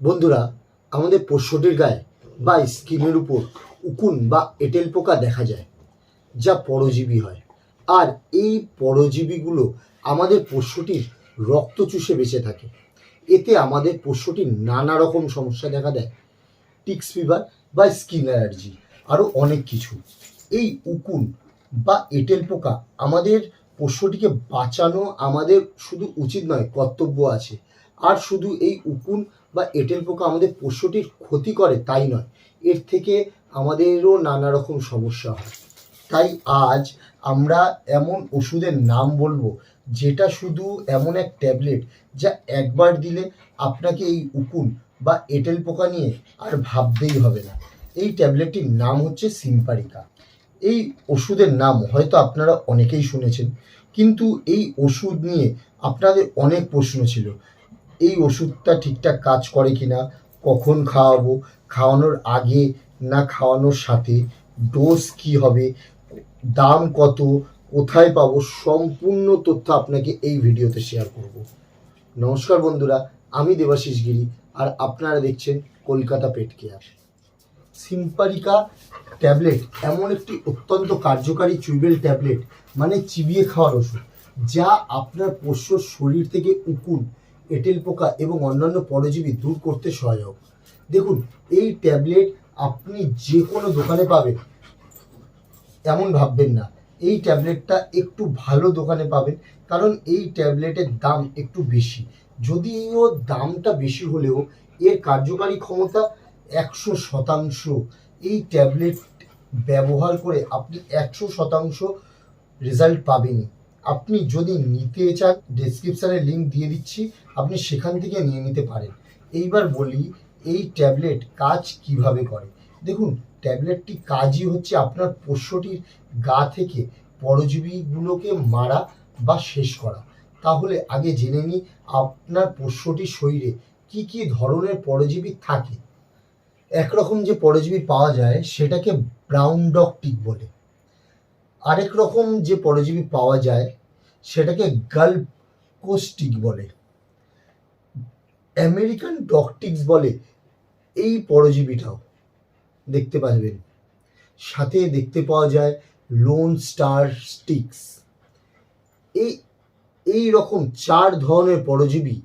বন্ধুরা, আমাদের পোষ্যটির গায়ে বা স্কিনের উপর উকুন বা এটেল পোকা দেখা যায়, যা পরজীবী হয়। আর এই পরজীবীগুলো আমাদের পোষ্যটির রক্ত চুষে বেঁচে থাকে। এতে আমাদের পোষ্যটির নানা রকম সমস্যা দেখা দেয়, টিক্স ফিভার বা স্কিন অ্যালার্জি, আরও অনেক কিছু। এই উকুন বা এঁটেল পোকা আমাদের পোষ্যটিকে বাঁচানো আমাদের শুধু উচিত নয়, কর্তব্য আছে। আর শুধু এই উকুন বা এঁটেল পোকা আমাদের পোষ্যটির ক্ষতি করে, তাই নয়। এর থেকে আমাদেরও নানা রকম সমস্যা হয়। তাই আজ আমরা এমন ওষুধের নাম বলব, যেটা শুধু এমন এক ট্যাবলেট যা একবার দিলে আপনাকে এই উকুন বা এঁটেল পোকা নিয়ে আর ভাবতেই হবে না। এই ট্যাবলেটটির নাম হচ্ছে সিম্পারিকা। এই ওষুধের নাম হয়তো আপনারা অনেকেই শুনেছেন, কিন্তু এই ওষুধ নিয়ে আপনাদের অনেক প্রশ্ন ছিল। এই ওষুধটা ঠিকঠাক কাজ করে কি না কখন খাওয়াবো, খাওয়ানোর আগে না খাওয়ানোর সাথে ডোজ কি হবে, দাম কত, কোথায় পাবো, সম্পূর্ণ তথ্য আপনাকে এই ভিডিওতে শেয়ার করব। নমস্কার বন্ধুরা, আমি দেবাশিস গিরি আর আপনারা দেখছেন Kolkata pet care Simparica tablet এমন একটি অত্যন্ত কার্যকারী চুইবেল ট্যাবলেট মানে চিবিয়ে খাওয়ার ওষুধ, যা আপনার পোষ্য শরীর থেকে উকুন এঁটেল পোকা এবং অন্যান্য পরজীবী দূর করতে সহায়ক। দেখুন, এই ট্যাবলেট আপনি যে কোনো দোকানে পাবেন। এমন ভাববেন না। এই ট্যাবলেটটা একটু ভালো দোকানে পাবেন, কারণ এই ট্যাবলেটের দাম একটু বেশি। যদিও দামটা বেশি হলেও এর কার্যকারী ক্ষমতা একশো শতাংশ। এই ট্যাবলেট ব্যবহার করে আপনি একশো শতাংশ রেজাল্ট পাবেনই। আপনি যদি নিতে চান ডেসক্রিপশানে লিঙ্ক দিয়ে দিচ্ছি, আপনি সেখান থেকে নিয়ে নিতে পারেন। এইবার বলি, এই ট্যাবলেট কাজ কীভাবে করে? দেখুন ট্যাবলেটটি কাজই হচ্ছে আপনার পোষ্যটির গা থেকে পরজীবীগুলোকে মারা বা শেষ করা। তাহলে আগে জেনে নিই, আপনার পোষ্যটির শরীরে কি কি ধরনের পরজীবী থাকে? একরকম যে পরজীবী পাওয়া যায়, সেটাকে ব্রাউন ডগ টিক বলে। আরেক রকম যে পরজীবী পাওয়া যায়, সেটাকে গাল্প কোস্টিক বলে। আমেরিকান ডকটিক্স বলে এই পরজীবীটাও। দেখতে পাবেন সাথে দেখতে পাওয়া যায় লোন স্টার স্টিক্স এই এই রকম চার ধরনের পরজীবী,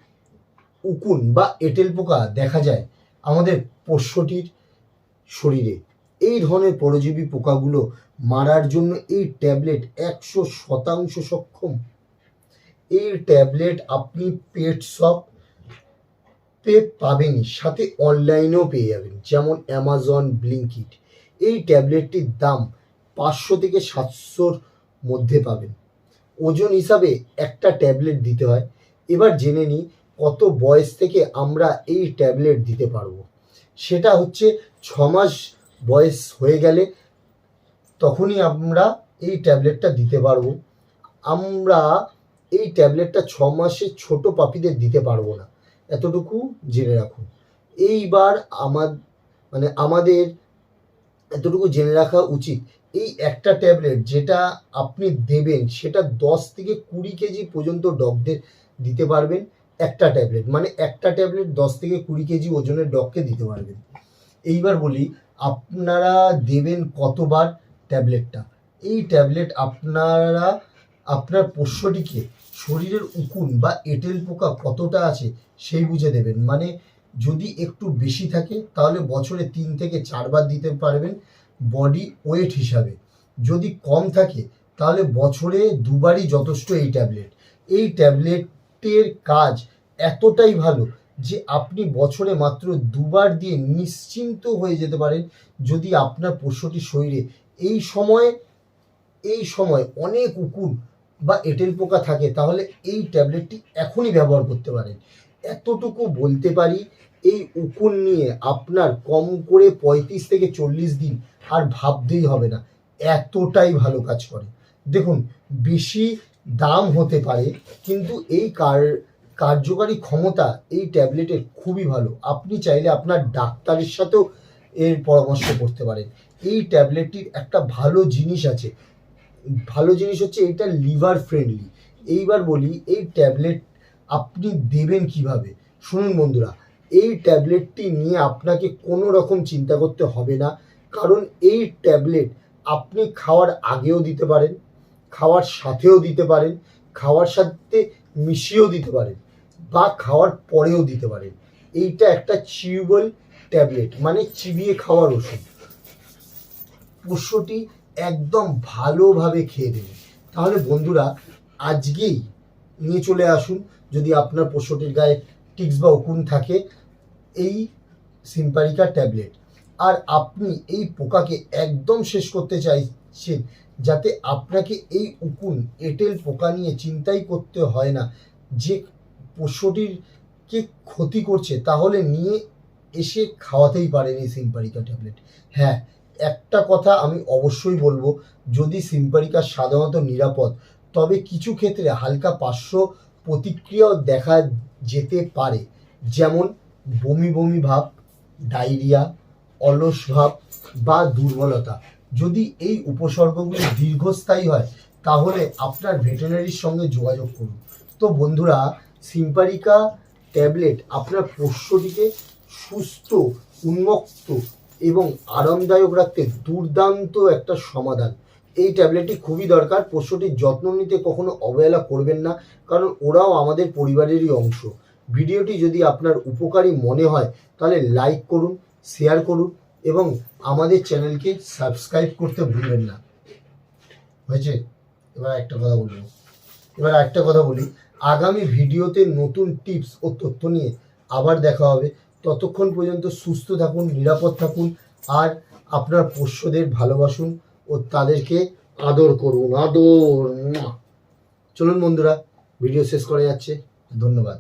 উকুন বা এঁটেল পোকা দেখা যায় আমাদের পোষ্যটির শরীরে। এই ধরনের পরজীবী পোকাগুলো মারার জন্য এই ট্যাবলেট একশো শতাংশ সক্ষম। এই ট্যাবলেট আপনি পেট শপ পে পাবেনই, সাথে অনলাইনেও পেয়ে যাবেন, যেমন অ্যামাজন, ব্লিঙ্কিট। এই ট্যাবলেটটির দাম পাঁচশো থেকে সাতশোর মধ্যে পাবেন। ওজন হিসাবে একটা ট্যাবলেট দিতে হয়। এবার জেনে নিই কত বয়স থেকে আমরা এই ট্যাবলেট দিতে পারব। সেটা হচ্ছে ছ মাস বয়স হয়ে গেলে তখনই আমরা এই ট্যাবলেটটা দিতে পারব। আমরা এই ট্যাবলেটটা ছ মাসের ছোট পাপিদের দিতে পারব না। এতটুকু জেনে রাখুন। এইবার আমার মানে আমাদের এতটুকু জেনে রাখা উচিত, এই একটা ট্যাবলেট যেটা আপনি দেবেন, সেটা দশ থেকে কুড়ি কেজি পর্যন্ত ডগদের দিতে পারবেন, একটা ট্যাবলেট। মানে একটা ট্যাবলেট দশ থেকে কুড়ি কেজি ওজনের ডগকে দিতে পারবেন। এইবার বলি আপনারা দেবেন কতবার ট্যাবলেটটা? এই ট্যাবলেট আপনারা, আপনার পোষ্যটিকে শরীরের উকুন বা এঁটেল পোকা কতটা আছে সেই বুঝে দেবেন। মানে যদি একটু বেশি থাকে, তাহলে বছরে তিন থেকে চারবার দিতে পারবেন বডি ওয়েট হিসাবে। যদি কম থাকে, তাহলে বছরে দুবারই যথেষ্ট এই ট্যাবলেট। এই ট্যাবলেটের কাজ এতটাই ভালো যে আপনি বছরে মাত্র দুবার দিয়ে নিশ্চিন্ত হয়ে যেতে পারেন যদি আপনার পশুটির শরীরে এই সময় এই সময় অনেক উকুন বা এঁটেল পোকা থাকে, তাহলে এই ট্যাবলেটটি এখনই ব্যবহার করতে পারেন। এতটুকু বলতে পারি, এই উকুন নিয়ে আপনার কম করে পঁয়ত্রিশ থেকে চল্লিশ দিন আর ভাবতেই হবে না, এতটাই ভালো কাজ করে। দেখুন, বেশি দাম হতে পারে, কিন্তু এই কার কার্যকারী ক্ষমতা এই ট্যাবলেটের খুবই ভালো। আপনি চাইলে আপনার ডাক্তারের সাথেও এর পরামর্শ করতে পারেন। এই ট্যাবলেটটির একটা ভালো জিনিস আছে। ভালো জিনিস হচ্ছে এটা লিভার ফ্রেন্ডলি এইবার বলি, এই ট্যাবলেট আপনি দেবেন কীভাবে? শুনুন বন্ধুরা, এই ট্যাবলেটটি নিয়ে আপনাকে কোনো রকম চিন্তা করতে হবে না। কারণ এই ট্যাবলেট আপনি খাওয়ার আগেও দিতে পারেন, খাওয়ার সাথেও দিতে পারেন, খাওয়ার সাথে মিশিয়েও দিতে পারেন। বা খাওয়ার পরেও দিতে পারেন এইটা একটা চিউবল ট্যাবলেট মানে চিবিয়ে খাওয়ার ওষুধ। পোষ্যটি একদম ভালোভাবে খেয়ে দেবে তাহলে বন্ধুরা, আজকেই নিয়ে চলে আসুন, যদি আপনার পোষ্যটির গায়ে টিক্স বা উকুন থাকে, এই সিম্পারিকা ট্যাবলেট আর আপনি এই পোকাকে একদম শেষ করতে চাইছেন, যাতে আপনাকে এই উকুন, এঁটেল পোকা নিয়ে চিন্তাই করতে হয় না। যে পোষ্যটির কে ক্ষতি করছে তাহলে নিয়ে এসে খাওয়াতেই পারেন এই সিম্পারিকা ট্যাবলেট। হ্যাঁ একটা কথা আমি অবশ্যই বলব, যদি সিম্পারিকা সাধারণত নিরাপদ, তবে কিছু ক্ষেত্রে হালকা পার্শ্ব প্রতিক্রিয়াও দেখা যেতে পারে, যেমন বমি বমি ভাব, ডায়রিয়া, অলস ভাব বা দুর্বলতা। যদি এই উপসর্গগুলি দীর্ঘস্থায়ী হয়, তাহলে আপনার ভেটেরিনারির সঙ্গে যোগাযোগ করুন। তো বন্ধুরা সিম্পারিকা ট্যাবলেট আপনার পোষ্যটিকে সুস্থ, উন্মুক্ত এবং আরামদায়ক রাখতে দুর্দান্ত একটা সমাধান। এই ট্যাবলেটটি খুবই দরকার, পোষ্যটির যত্ন নিতে কখনো অবহেলা করবেন না, কারণ ওরাও আমাদের পরিবারেরই অংশ। ভিডিওটি যদি আপনার উপকারী মনে হয়, তাহলে লাইক করুন শেয়ার করুন এবং আমাদের চ্যানেলকে সাবস্ক্রাইব করতে ভুলবেন না। হয়েছে? এবার একটা কথা বলব। এবার একটা কথা বলি। আগামী ভিডিওতে নতুন টিপস ও তথ্য নিয়ে আবার দেখা হবে। ততক্ষণ পর্যন্ত সুস্থ থাকুন, নিরাপদ থাকুন আর আপনার পোষ্যদের ভালোবাসুন ও তাদেরকে আদর করুন। আদর। চলুন বন্ধুরা, ভিডিও শেষ করা যাচ্ছে। ধন্যবাদ।